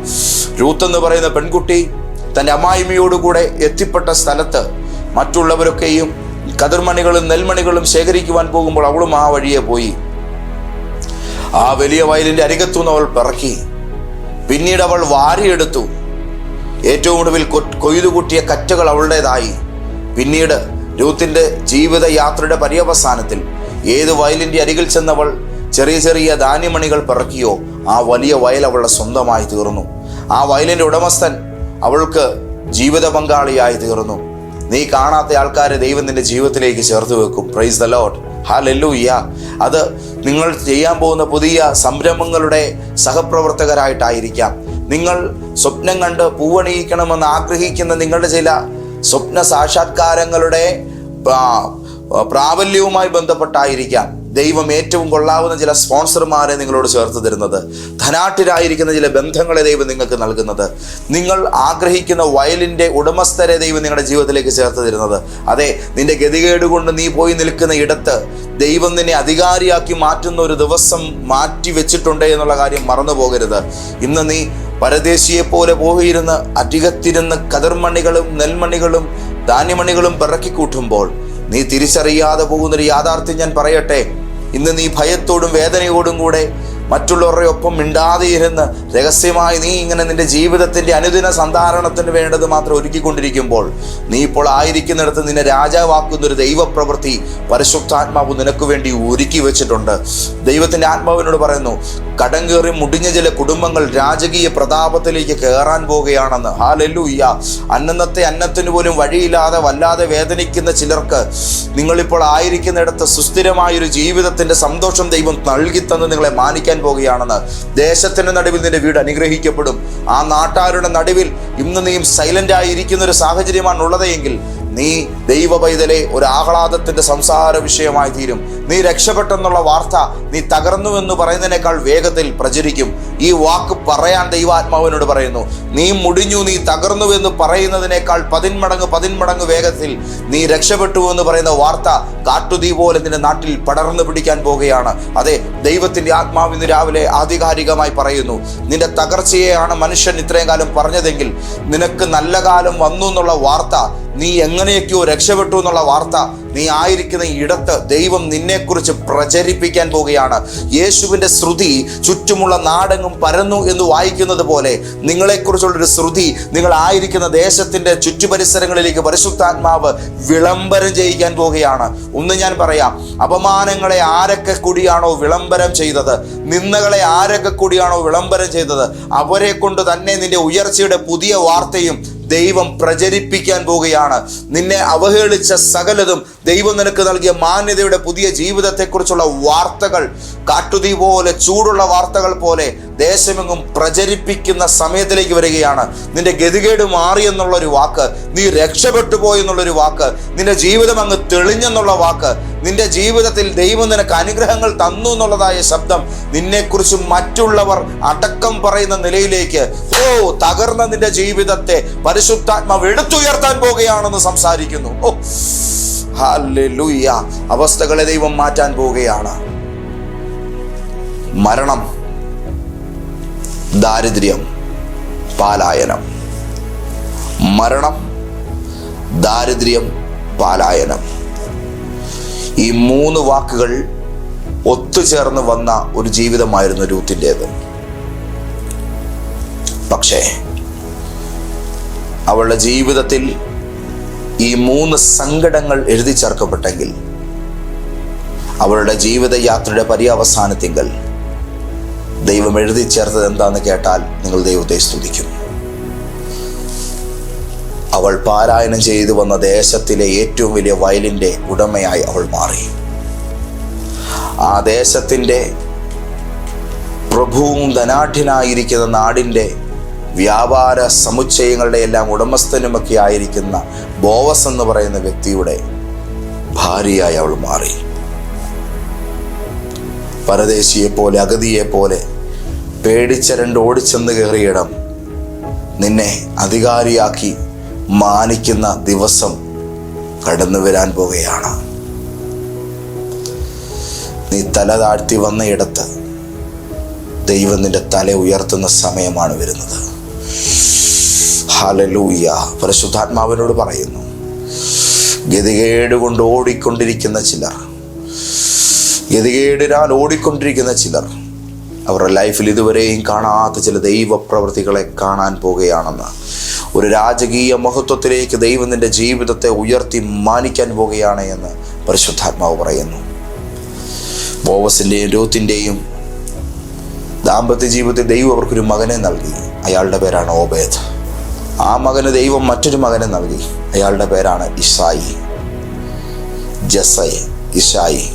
രൂത്ത് എന്ന് പറയുന്ന പെൺകുട്ടി തന്റെ അമ്മായിമ്മയോടുകൂടെ എത്തിപ്പെട്ട സ്ഥലത്ത് മറ്റുള്ളവരൊക്കെയും കതിർമണികളും നെൽമണികളും ശേഖരിക്കുവാൻ പോകുമ്പോൾ അവളും ആ വഴിയെ പോയി. ആ വലിയ വയലിന്റെ അരികത്തുനിന്ന് അവൾ പിറക്കി. പിന്നീട് അവൾ വാരിയെടുത്തു. ഏറ്റവും ഒടുവിൽ കൊ- കൊയ്തു കൂട്ടിയ കറ്റകൾ അവളുടേതായി. പിന്നീട് രൂത്തിന്റെ ജീവിതയാത്രയുടെ പര്യവസാനത്തിൽ ഏത് വയലിന്റെ അരികിൽ ചെന്നവൾ ചെറിയ ചെറിയ ധാന്യമണികൾ പിറക്കിയോ ആ വലിയ വയൽ അവളുടെ സ്വന്തമായി തീർന്നു. ആ വയലിന്റെ ഉടമസ്ഥൻ അവൾക്ക് ജീവിത പങ്കാളിയായി തീർന്നു. നീ കാണാത്ത ആൾക്കാരെ ദൈവം നിന്റെ ജീവിതത്തിലേക്ക് ചേർത്ത് വെക്കും. പ്രൈസ് ദ ലോട്ട് ഹാലെല്ലൂയ്യ അത് നിങ്ങൾ ചെയ്യാൻ പോകുന്ന പുതിയ സംരംഭങ്ങളുടെ സഹപ്രവർത്തകരായിട്ടായിരിക്കാം. നിങ്ങൾ സ്വപ്നം കണ്ട് പൂവണിയിക്കണമെന്ന് ആഗ്രഹിക്കുന്ന നിങ്ങളുടെ ചില സ്വപ്ന സാക്ഷാത്കാരങ്ങളുടെ പ്രാബല്യവുമായി ബന്ധപ്പെട്ടായിരിക്കാം. ദൈവം ഏറ്റവും കൊള്ളാവുന്ന ചില സ്പോൺസർമാരെ നിങ്ങളോട് ചേർത്ത് തരുന്നത്. ധനാട്ടിലായിരിക്കുന്ന ചില ബന്ധങ്ങളെ ദൈവം നിങ്ങൾക്ക് നൽകുന്നത്. നിങ്ങൾ ആഗ്രഹിക്കുന്ന വയലിന്റെ ഉടമസ്ഥരെ ദൈവം നിങ്ങളുടെ ജീവിതത്തിലേക്ക് ചേർത്ത് തരുന്നത്. അതെ നിന്റെ ഗതികേട് കൊണ്ട് നീ പോയി നിൽക്കുന്ന ഇടത്ത് ദൈവം നിന്നെ അധികാരിയാക്കി മാറ്റുന്ന ഒരു ദിവസം മാറ്റി വെച്ചിട്ടുണ്ട് എന്നുള്ള കാര്യം മറന്നു പോകരുത്. ഇന്ന് നീ പരദേശിയെ പോലെ പോയിരുന്ന് അധികത്തിരുന്ന് കതിർമണികളും നെൽമണികളും ധാന്യമണികളും പിറക്കിക്കൂട്ടുമ്പോൾ നീ തിരിച്ചറിയാതെ പോകുന്നൊരു യാഥാർത്ഥ്യം ഞാൻ പറയട്ടെ. ഇന്ന് നീ ഭയത്തോടും വേദനയോടും കൂടെ മറ്റുള്ളവരുടെ ഒപ്പം മിണ്ടാതെ ഇരുന്ന് രഹസ്യമായി നീ ഇങ്ങനെ നിന്റെ ജീവിതത്തിന്റെ അനുദിന സന്ധാരണത്തിന് വേണ്ടത് മാത്രം ഒരുക്കിക്കൊണ്ടിരിക്കുമ്പോൾ നീ ഇപ്പോൾ ആയിരിക്കുന്നിടത്ത് നിന്നെ രാജാവാക്കുന്ന ഒരു ദൈവപ്രവൃത്തി പരിശുദ്ധാത്മാവ് നിനക്ക് വേണ്ടി ഒരുക്കി വെച്ചിട്ടുണ്ട്. ദൈവത്തിന്റെ ആത്മാവിനോട് പറയുന്നു കടം കയറി മുടിഞ്ഞ ചില കുടുംബങ്ങൾ രാജകീയ പ്രതാപത്തിലേക്ക് കയറാൻ പോവുകയാണെന്ന് ഹാലല്ലൂയ്യ അന്നന്നത്തെ അന്നത്തിന് പോലും വഴിയില്ലാതെ വല്ലാതെ വേദനിക്കുന്ന ചിലർക്ക് നിങ്ങളിപ്പോൾ ആയിരിക്കുന്നിടത്ത് സുസ്ഥിരമായൊരു ജീവിതത്തിന്റെ സന്തോഷം ദൈവം നൽകി തന്ന് നിങ്ങളെ മാനിക്കാൻ പോകുകയാണെന്ന്. ദേശത്തിന്റെ നടുവിൽ നിന്റെ വീട് അനുഗ്രഹിക്കപ്പെടും. ആ നാട്ടാരുടെ നടുവിൽ ഇന്ന് നീയും സൈലന്റ് ആയിരിക്കുന്ന ഒരു സാഹചര്യമാണ് ഉള്ളതെങ്കിൽ നീ ദൈവ പൈതലെ ഒരു ആഹ്ലാദത്തിന്റെ സംസാര വിഷയമായി തീരും. നീ രക്ഷപ്പെട്ടെന്നുള്ള വാർത്ത നീ തകർന്നു എന്ന് പറയുന്നതിനേക്കാൾ വേഗത്തിൽ പ്രചരിക്കും. ഈ വാക്ക് പറയാൻ ദൈവാത്മാവിനോട് പറയുന്നു നീ മുടിഞ്ഞു നീ തകർന്നു എന്ന് പറയുന്നതിനേക്കാൾ പതിന്മടങ്ങ് പതിന്മടങ്ങ് വേഗത്തിൽ നീ രക്ഷപ്പെട്ടു എന്ന് പറയുന്ന വാർത്ത കാട്ടുതീ പോലെ നിന്റെ നാട്ടിൽ പടർന്നു പിടിക്കാൻ പോവുകയാണ് അതെ ദൈവത്തിന്റെ ആത്മാവ് ഇന്ന് രാവിലെ ആധികാരികമായി പറയുന്നു നിന്റെ തകർച്ചയെയാണ് മനുഷ്യൻ ഇത്രയും കാലം പറഞ്ഞതെങ്കിൽ നിനക്ക് നല്ല കാലം വന്നു എന്നുള്ള വാർത്ത നീ എങ്ങനെയൊക്കെയോ രക്ഷപ്പെട്ടു എന്നുള്ള വാർത്ത നീ ആയിരിക്കുന്ന ഇടത്ത് ദൈവം നിന്നെക്കുറിച്ച് പ്രചരിപ്പിക്കാൻ പോവുകയാണ്. യേശുവിന്റെ ശ്രുതി ചുറ്റുമുള്ള നാടെങ്ങും പരന്നു എന്ന് വായിക്കുന്നത് പോലെ നിങ്ങളെക്കുറിച്ചുള്ളൊരു ശ്രുതി നിങ്ങൾ ആയിരിക്കുന്ന ദേശത്തിന്റെ ചുറ്റുപരിസരങ്ങളിലേക്ക് പരിശുദ്ധാത്മാവ് വിളംബരം ചെയ്യിക്കാൻ പോവുകയാണ്. ഒന്ന് ഞാൻ പറയാം അപമാനങ്ങളെ ആരൊക്കെ കൂടിയാണോ വിളംബരം ചെയ്തത്? നിന്ദകളെ ആരൊക്കെ കൂടിയാണോ വിളംബരം ചെയ്തത്? അവരെ കൊണ്ട് തന്നെ നിന്റെ ഉയർച്ചയുടെ പുതിയ വാർത്തയും ദൈവം പ്രചരിപ്പിക്കാൻ പോവുകയാണ്. നിന്നെ അവഹേളിച്ച സകലതും ദൈവം നിനക്ക് നൽകിയ മാന്യതയുടെ പുതിയ ജീവിതത്തെക്കുറിച്ചുള്ള വാർത്തകൾ കാട്ടുതീ പോലെ ചൂടുള്ള വാർത്തകൾ പോലെ ദേശമെങ്ങും പ്രചരിപ്പിക്കുന്ന സമയത്തിലേക്ക് വരികയാണ്. നിന്റെ ഗതികേട് മാറി എന്നുള്ളൊരു വാക്ക് നീ രക്ഷപ്പെട്ടു പോയി എന്നുള്ളൊരു വാക്ക് നിന്റെ ജീവിതം അങ്ങ് തെളിഞ്ഞെന്നുള്ള വാക്ക് നിന്റെ ജീവിതത്തിൽ ദൈവം നിനക്ക് അനുഗ്രഹങ്ങൾ തന്നു എന്നുള്ളതായ ശബ്ദം നിന്നെക്കുറിച്ച് മറ്റുള്ളവർ അടക്കം പറയുന്ന നിലയിലേക്ക് ഓ തകർന്ന നിന്റെ ജീവിതത്തെ പരിശുദ്ധാത്മാവ് എടുത്തുയർത്താൻ പോകുകയാണെന്ന് സംസാരിക്കുന്നു. ഓ ഹല്ലേലൂയ അവസ്ഥകളെ ദൈവം മാറ്റാൻ പോവുകയാണ് മരണം ദാരിദ്ര്യം പാലായനം. മരണം ദാരിദ്ര്യം പാലായനം. ഈ മൂന്ന് വാക്കുകൾ ഒത്തുചേർന്ന് വന്ന ഒരു ജീവിതമായിരുന്നു രൂത്തിന്റെത്. പക്ഷേ അവളുടെ ജീവിതത്തിൽ ഈ മൂന്ന് സങ്കടങ്ങൾ എഴുതി ചേർക്കപ്പെട്ടെങ്കിൽ അവളുടെ ജീവിതയാത്രയുടെ പര്യവസാനത്തിങ്കൽ ദൈവം എഴുതി ചേർത്തത് എന്താണെന്ന് കേട്ടാൽ നിങ്ങൾ ദൈവത്തെ സ്തുതിക്കും. അവൾ പാരായണം ചെയ്തു വന്ന ദേശത്തിലെ ഏറ്റവും വലിയ വയലിന്റെ ഉടമയായി അവൾ മാറി. ആ ദേശത്തിന്റെ പ്രഭുവും ധനാഢ്യനായിരിക്കുന്ന നാടിന്റെ വ്യാപാര സമുച്ചയങ്ങളുടെ എല്ലാം ഉടമസ്ഥനുമൊക്കെ ആയിരിക്കുന്ന ബോവസ് എന്ന് പറയുന്ന വ്യക്തിയുടെ ഭാര്യയായി അവൾ മാറി. പരദേശിയെ പോലെ അഗതിയെ പോലെ പേടിച്ചരണ്ട് ഓടിച്ചെന്ന് കയറിയിടം നിന്നെ അധികാരിയാക്കി മാനിക്കുന്ന ദിവസം കടന്നു വരാൻ പോവുകയാണ്. നീ തല താഴ്ത്തി വന്ന ഇടത്ത് ദൈവം നിന്റെ തല ഉയർത്തുന്ന സമയമാണ് വരുന്നത്. ഹലലൂയ പരിശുദ്ധാത്മാവിനോട് പറയുന്നു ഗതികേട് കൊണ്ട് ഓടിക്കൊണ്ടിരിക്കുന്ന ചിലർ ഗതികേടിനാൽ ഓടിക്കൊണ്ടിരിക്കുന്ന ചിലർ അവരുടെ ലൈഫിൽ ഇതുവരെയും കാണാത്ത ചില ദൈവപ്രവൃത്തികളെ കാണാൻ പോകുകയാണെന്ന് ഒരു രാജകീയ മഹത്വത്തിലേക്ക് ദൈവം നിന്റെ ജീവിതത്തെ ഉയർത്തി മാനിക്കാൻ പോകുകയാണ് എന്ന് പരിശുദ്ധാത്മാവ് പറയുന്നു. ബോവസിന്റെയും രൂത്തിന്റെയും ദാമ്പത്യ ജീവിതത്തിൽ ദൈവം അവർക്കൊരു മകനെ നൽകി. അയാളുടെ പേരാണ് ഓബേദ്. ആ മകന് ദൈവം മറ്റൊരു മകനെ നൽകി. അയാളുടെ പേരാണ് ഇഷായി ജസൈ ഇഷായി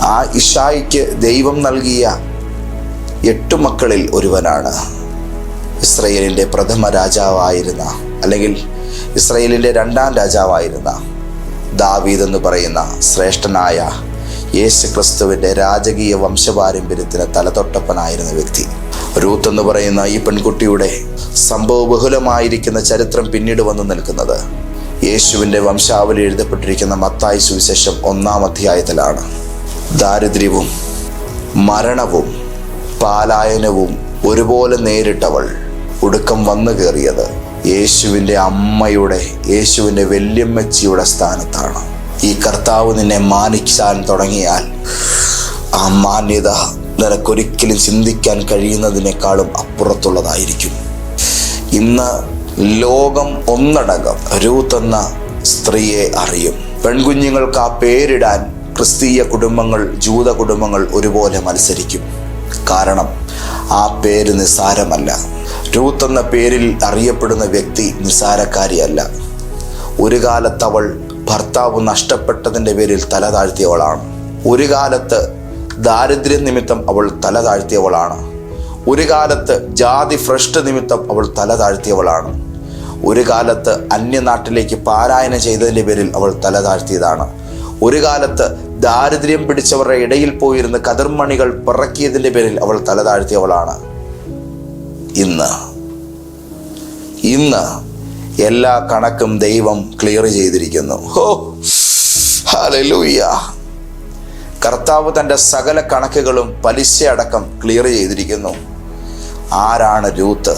ആ ഇഷായിക്ക് ദൈവം നൽകിയ എട്ടു മക്കളിൽ ഒരുവനാണ്. ഇസ്രയേലിന്റെ പ്രഥമ രാജാവായിരുന്ന അല്ലെങ്കിൽ ഇസ്രയേലിന്റെ രണ്ടാം രാജാവായിരുന്ന ദാവീദ് എന്ന് പറയുന്ന ശ്രേഷ്ഠനായ യേശു ക്രിസ്തുവിന്റെ രാജകീയ വംശപാരമ്പര്യത്തിന് തലതൊട്ടപ്പനായിരുന്ന വ്യക്തി. രൂത്ത് എന്ന് പറയുന്ന ഈ പെൺകുട്ടിയുടെ സംഭവ ബഹുലമായിരിക്കുന്ന ചരിത്രം പിന്നീട് വന്നു നിൽക്കുന്നത് യേശുവിന്റെ വംശാവലി എഴുതപ്പെട്ടിരിക്കുന്ന മത്തായി സുവിശേഷം ഒന്നാം അധ്യായത്തിലാണ്. ദാരിദ്ര്യവും മരണവും പാലായനവും ഒരുപോലെ നേരിട്ടവൾ ഒടുക്കം വന്നു കയറിയത് യേശുവിന്റെ അമ്മയുടെ യേശുവിന്റെ വല്യമ്മച്ചിയുടെ സ്ഥാനത്താണ്. ഈ കർത്താവ് നിന്നെ മാനിക്കാൻ തുടങ്ങിയാൽ ആ മാന്യത നിനക്കൊരിക്കലും ചിന്തിക്കാൻ കഴിയുന്നതിനേക്കാളും അപ്പുറത്തുള്ളതായിരിക്കും. ഇന്ന് ലോകം ഒന്നടങ്കം രൂത്ത് എന്ന സ്ത്രീയെ അറിയും. പെൺകുഞ്ഞുങ്ങൾക്ക് ആ പേരിടാൻ ക്രിസ്തീയ കുടുംബങ്ങൾ ജൂത കുടുംബങ്ങൾ ഒരുപോലെ മത്സരിക്കും. കാരണം ആ പേര് നിസ്സാരമല്ല. രൂത്ത് എന്ന പേരിൽ അറിയപ്പെടുന്ന വ്യക്തി നിസാരക്കാരിയല്ല ഒരു കാലത്ത് അവൾ ഭർത്താവ് നഷ്ടപ്പെട്ടതിന്റെ പേരിൽ തല താഴ്ത്തിയവളാണ്. ഒരു കാലത്ത് ദാരിദ്ര്യം നിമിത്തം അവൾ തല താഴ്ത്തിയവളാണ്. ഒരു കാലത്ത് ജാതി ഭ്രഷ്ട നിമിത്തം അവൾ തല താഴ്ത്തിയവളാണ്. ഒരു കാലത്ത് അന്യനാട്ടിലേക്ക് പാരായണം ചെയ്തതിന്റെ പേരിൽ അവൾ തല താഴ്ത്തിയതാണ്. ഒരു കാലത്ത് ദാരിദ്ര്യം പിടിച്ചവരുടെ ഇടയിൽ പോയിരുന്ന് കതിർമണികൾ പിറക്കിയതിന്റെ പേരിൽ അവൾ തല താഴ്ത്തിയവളാണ്. ഇന്ന്. ഇന്ന് എല്ലാ കണക്കും ദൈവം ക്ലിയർ ചെയ്തിരിക്കുന്നു. ഹോ ഹല്ലേലൂയ കർത്താവ് തന്റെ സകല കണക്കുകളും പലിശ അടക്കം ക്ലിയർ ചെയ്തിരിക്കുന്നു. ആരാണ് രൂത്ത്?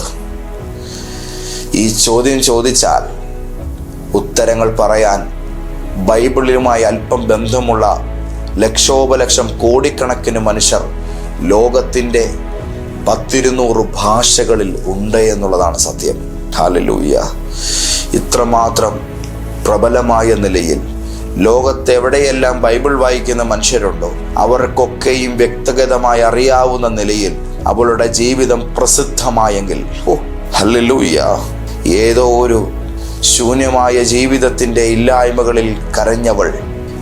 ഈ ചോദ്യം ചോദിച്ചാൽ ഉത്തരങ്ങൾ പറയാൻ ബൈബിളിലുമായി അല്പം ബന്ധമുള്ള ലക്ഷോപലക്ഷം കോടിക്കണക്കിന് മനുഷ്യർ ലോകത്തിന്റെ പത്തിരുന്നൂറ് ഭാഷകളിൽ ഉണ്ട് എന്നുള്ളതാണ് സത്യം. ഹാലലൂയ ഇത്രമാത്രം പ്രബലമായ നിലയിൽ ലോകത്തെവിടെയെല്ലാം ബൈബിൾ വായിക്കുന്ന മനുഷ്യരുണ്ടോ? അവർക്കൊക്കെയും വ്യക്തിഗതമായി അറിയാവുന്ന നിലയിൽ അവളുടെ ജീവിതം പ്രസിദ്ധമായെങ്കിൽ ഓ ഹല്ലൂയ്യ ഏതോ ഒരു ശൂന്യമായ ജീവിതത്തിന്റെ ഇല്ലായ്മകളിൽ കരഞ്ഞവൾ.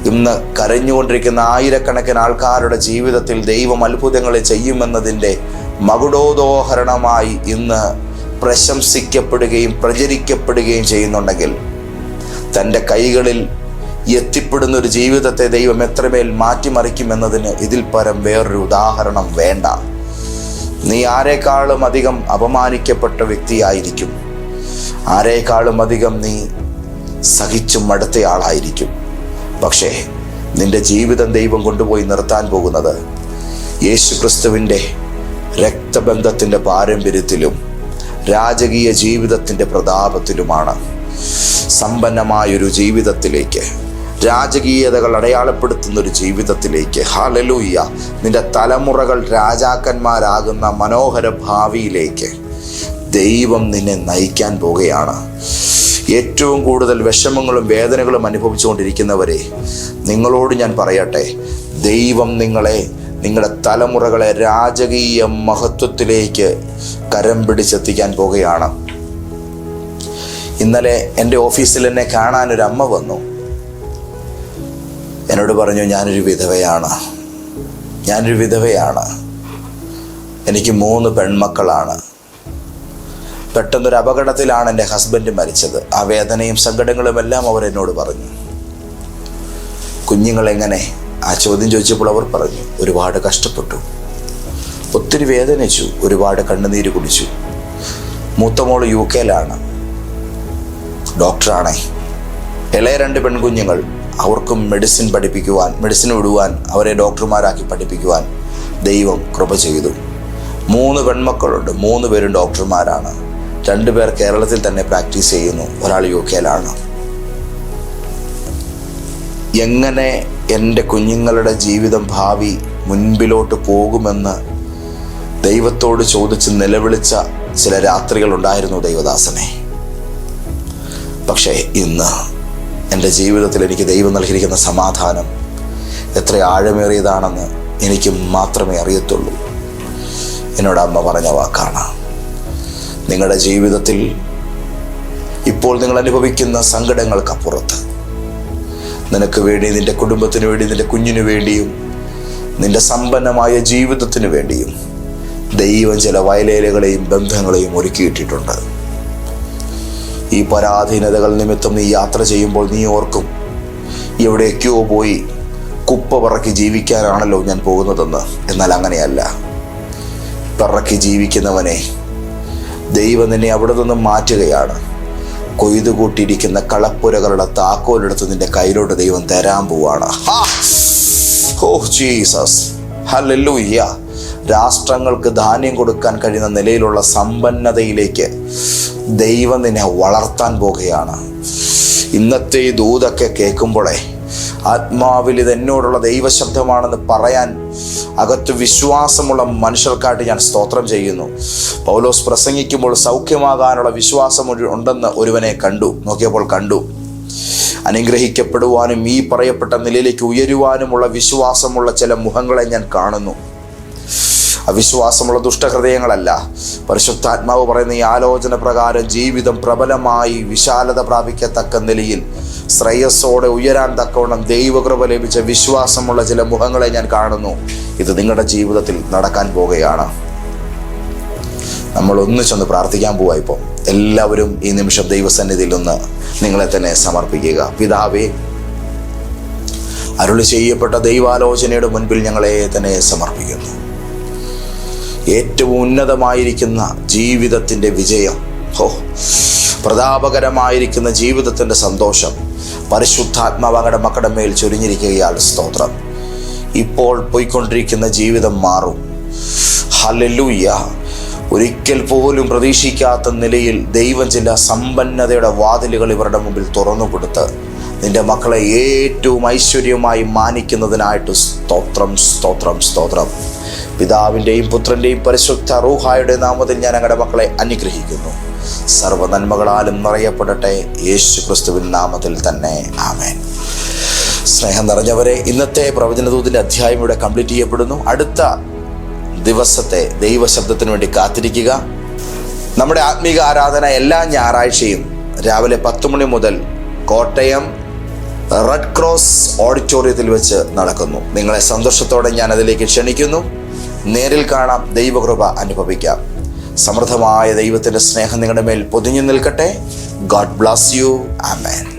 ഇന്ന് കരഞ്ഞുകൊണ്ടിരിക്കുന്ന ആയിരക്കണക്കിന് ആൾക്കാരുടെ ജീവിതത്തിൽ ദൈവം അത്ഭുതങ്ങളെ ചെയ്യുമെന്നതിന്റെ മകുടോദോഹരണമായി ഇന്ന് പ്രശംസിക്കപ്പെടുകയും പ്രചരിക്കപ്പെടുകയും ചെയ്യുന്നുണ്ടെങ്കിൽ തന്റെ കൈകളിൽ എത്തിപ്പെടുന്ന ഒരു ജീവിതത്തെ ദൈവം എത്രമേൽ മാറ്റിമറിക്കുമെന്നതിന് ഇതിൽ പരം വേറൊരു ഉദാഹരണം വേണ്ട. നീ ആരെക്കാളും അധികം അപമാനിക്കപ്പെട്ട വ്യക്തിയായിരിക്കും. ആരെക്കാളും അധികം നീ സഹിച്ചും മടുത്തയാളായിരിക്കും പക്ഷേ നിന്റെ ജീവിതം ദൈവം കൊണ്ടുപോയി നിർത്താൻ പോകുന്നത് യേശു ക്രിസ്തുവിന്റെ രക്തബന്ധത്തിന്റെ പാരമ്പര്യത്തിലും രാജകീയ ജീവിതത്തിന്റെ പ്രതാപത്തിലുമാണ് സമ്പന്നമായൊരു ജീവിതത്തിലേക്ക് രാജകീയതകൾ അടയാളപ്പെടുത്തുന്ന ഒരു ജീവിതത്തിലേക്ക്. ഹാലലൂയ്യ നിന്റെ തലമുറകൾ രാജാക്കന്മാരാകുന്ന മനോഹര ഭാവിയിലേക്ക് ദൈവം നിന്നെ നയിക്കാൻ പോവുകയാണ്. ഏറ്റവും കൂടുതൽ വിഷമങ്ങളും വേദനകളും അനുഭവിച്ചുകൊണ്ടിരിക്കുന്നവരെ നിങ്ങളോട് ഞാൻ പറയട്ടെ ദൈവം നിങ്ങളെ നിങ്ങളുടെ തലമുറകളെ രാജകീയ മഹത്വത്തിലേക്ക് കരം പിടിച്ചെത്തിക്കാൻ പോകുകയാണ് ഇന്നലെ എന്റെ ഓഫീസിൽ എന്നെ കാണാൻ ഒരു അമ്മ വന്നു. എന്നോട് പറഞ്ഞു ഞാനൊരു വിധവയാണ്. ഞാനൊരു വിധവയാണ്. എനിക്ക് മൂന്ന് പെൺമക്കളാണ്. പെട്ടെന്നൊരു അപകടത്തിലാണ് എന്റെ ഹസ്ബൻഡ് മരിച്ചത്. ആ വേദനയും സങ്കടങ്ങളും എല്ലാം അവർ എന്നോട് പറഞ്ഞു. കുഞ്ഞുങ്ങളെങ്ങനെ ആ ചോദ്യം ചോദിച്ചപ്പോൾ അവർ പറഞ്ഞു ഒരുപാട് കഷ്ടപ്പെട്ടു. ഒത്തിരി വേദനിച്ചു ഒരുപാട് കണ്ണുനീര് കുടിച്ചു. മൂത്ത മോൾ യു കെയിലാണ്. ഡോക്ടറാണേ. ഇളയ രണ്ട് പെൺകുഞ്ഞുങ്ങൾ അവർക്കും മെഡിസിൻ പഠിപ്പിക്കുവാൻ മെഡിസിൻ വിടുവാൻ അവരെ ഡോക്ടർമാരാക്കി പഠിപ്പിക്കുവാൻ ദൈവം കൃപ ചെയ്തു. മൂന്ന് പെൺമക്കളുണ്ട് മൂന്ന് പേരും ഡോക്ടർമാരാണ്. രണ്ടുപേർ കേരളത്തിൽ തന്നെ പ്രാക്ടീസ് ചെയ്യുന്നു ഒരാൾ യു കെയിലാണ്. എങ്ങനെ എന്റെ കുഞ്ഞുങ്ങളുടെ ജീവിതം ഭാവി മുൻപിലോട്ട് പോകുമെന്ന് ദൈവത്തോട് ചോദിച്ച് നിലവിളിച്ച ചില രാത്രികൾ ഉണ്ടായിരുന്നു ദൈവദാസനെ. പക്ഷേ ഇന്ന് എന്റെ ജീവിതത്തിൽ എനിക്ക് ദൈവം നൽകിയിരിക്കുന്ന സമാധാനം എത്ര ആഴമേറിയതാണെന്ന് എനിക്ക് മാത്രമേ അറിയത്തുള്ളൂ. എന്നോട് അമ്മ പറഞ്ഞ വാക്കാണ്. നിങ്ങളുടെ ജീവിതത്തിൽ ഇപ്പോൾ നിങ്ങൾ അനുഭവിക്കുന്ന സങ്കടങ്ങൾക്കപ്പുറത്ത് നിനക്ക് വേണ്ടി നിന്റെ കുടുംബത്തിന് വേണ്ടി നിന്റെ കുഞ്ഞിനു വേണ്ടിയും നിന്റെ സമ്പന്നമായ ജീവിതത്തിന് വേണ്ടിയും ദൈവം ചില വയലേലകളെയും ബന്ധങ്ങളെയും ഒരുക്കിയിട്ടിട്ടുണ്ട്. ഈ പരാധീനതകൾ നിമിത്തം നീ യാത്ര ചെയ്യുമ്പോൾ നീ ഓർക്കും എവിടേക്കോ പോയി കുപ്പ പറക്കി ജീവിക്കാനാണല്ലോ ഞാൻ പോകുന്നതെന്ന്. എന്നാൽ അങ്ങനെയല്ല. പറക്കി ജീവിക്കുന്നവനെ ദൈവം നിന്നെ അവിടെ നിന്നും മാറ്റുകയാണ്. കൊയ്തു കൂട്ടിയിരിക്കുന്ന കളപ്പുരകളുടെ താക്കോലെടുത്ത് നിന്റെ കയ്യിലോട്ട് ദൈവം തരാൻ പോവാണ്. ജീസസ്. രാഷ്ട്രങ്ങൾക്ക് ധാന്യം കൊടുക്കാൻ കഴിയുന്ന നിലയിലുള്ള സമ്പന്നതയിലേക്ക് ദൈവം നിന്നെ വളർത്താൻ പോകുകയാണ് ഇന്നത്തെ ഈ ദൂതൊക്കെ കേൾക്കുമ്പോഴേ ആത്മാവിൽ ഇത് എന്നോടുള്ള ദൈവശബ്ദമാണെന്ന് പറയാൻ അകത്ത് വിശ്വാസമുള്ള മനുഷ്യർക്കായിട്ട് ഞാൻ സ്തോത്രം ചെയ്യുന്നു. പൗലോസ് പ്രസംഗിക്കുമ്പോൾ സൗഖ്യമാകാനുള്ള വിശ്വാസം ഉണ്ടെന്ന് ഒരുവനെ കണ്ടു. നോക്കിയപ്പോൾ കണ്ടു. അനുഗ്രഹിക്കപ്പെടുവാനും ഈ പറയപ്പെട്ട നിലയിലേക്ക് ഉയരുവാനുമുള്ള വിശ്വാസമുള്ള ചില മുഖങ്ങളെ ഞാൻ കാണുന്നു. അവിശ്വാസമുള്ള ദുഷ്ടഹൃദയങ്ങളല്ല. പരിശുദ്ധാത്മാവ് പറയുന്ന ഈ ആലോചന പ്രകാരം ജീവിതം പ്രബലമായി വിശാലത പ്രാപിക്കത്തക്ക നിലയിൽ ശ്രേയസ്സോടെ ഉയരാൻ തക്കവണ്ണം ദൈവകൃപ ലഭിച്ച വിശ്വാസമുള്ള ചില മുഖങ്ങളെ ഞാൻ കാണുന്നു. ഇത് നിങ്ങളുടെ ജീവിതത്തിൽ നടക്കാൻ പോകുകയാണ് നമ്മൾ ഒന്നിച്ചൊന്ന് പ്രാർത്ഥിക്കാൻ പോവാ ഇപ്പോൾ എല്ലാവരും ഈ നിമിഷം ദൈവസന്നിധിയിൽ നിന്ന് നിങ്ങളെ തന്നെ സമർപ്പിക്കുക. പിതാവേ അരുളി ചെയ്യപ്പെട്ട ദൈവാലോചനയുടെ മുൻപിൽ ഞങ്ങളെ തന്നെ സമർപ്പിക്കുന്നു. ഏറ്റവും ഉന്നതമായിരിക്കുന്ന ജീവിതത്തിന്റെ വിജയം ഹോ പ്രതാപകരമായിരിക്കുന്ന ജീവിതത്തിന്റെ സന്തോഷം പരിശുദ്ധാത്മാവങ്ങളുടെ മക്കളുടെ മേൽ ചൊരിഞ്ഞിരിക്കുകയാൽ സ്തോത്രം. ഇപ്പോൾ പോയിക്കൊണ്ടിരിക്കുന്ന ജീവിതം മാറും. ഹലലൂയ്യ ഒരിക്കൽ പോലും പ്രതീക്ഷിക്കാത്ത നിലയിൽ ദൈവം ചില സമ്പന്നതയുടെ വാതിലുകൾ ഇവരുടെ മുമ്പിൽ തുറന്നു കൊടുത്ത് നിന്റെ മക്കളെ ഏറ്റവും ഐശ്വര്യമായി മാനിക്കുന്നതിനായിട്ട് സ്തോത്രം സ്തോത്രം സ്തോത്രം. പിതാവിന്റെയും പുത്രന്റെയും പരിശുദ്ധ റൂഹായുടെ നാമത്തിൽ ഞാൻ ഞങ്ങളുടെ മക്കളെ അനുഗ്രഹിക്കുന്നു. സർവ നന്മകളാലും നിറയപ്പെടട്ടെ. യേശു ക്രിസ്തുവിൻ നാമത്തിൽ തന്നെ. ആമേൻ. സ്നേഹം നിറഞ്ഞവരെ ഇന്നത്തെ പ്രവചനദൂതിന്റെ അധ്യായം ഇവിടെ കംപ്ലീറ്റ് ചെയ്യപ്പെടുന്നു. അടുത്ത ദിവസത്തെ ദൈവശബ്ദത്തിന് വേണ്ടി കാത്തിരിക്കുക. നമ്മുടെ ആത്മീക ആരാധന എല്ലാ ഞായറാഴ്ചയും രാവിലെ പത്ത് മണി മുതൽ കോട്ടയം റെഡ് ക്രോസ് ഓഡിറ്റോറിയത്തിൽ വെച്ച് നടക്കുന്നു. നിങ്ങളെ സന്തോഷത്തോടെ ഞാൻ അതിലേക്ക് ക്ഷണിക്കുന്നു. നേരിൽ കാണാം ദൈവകൃപ അനുഭവിക്കാം. സമൃദ്ധമായ ദൈവത്തിന്റെ സ്നേഹം നിങ്ങളുടെ മേൽ പൊതിഞ്ഞു നിൽക്കട്ടെ. ഗോഡ് ബ്ലാസ് യു ആമേൻ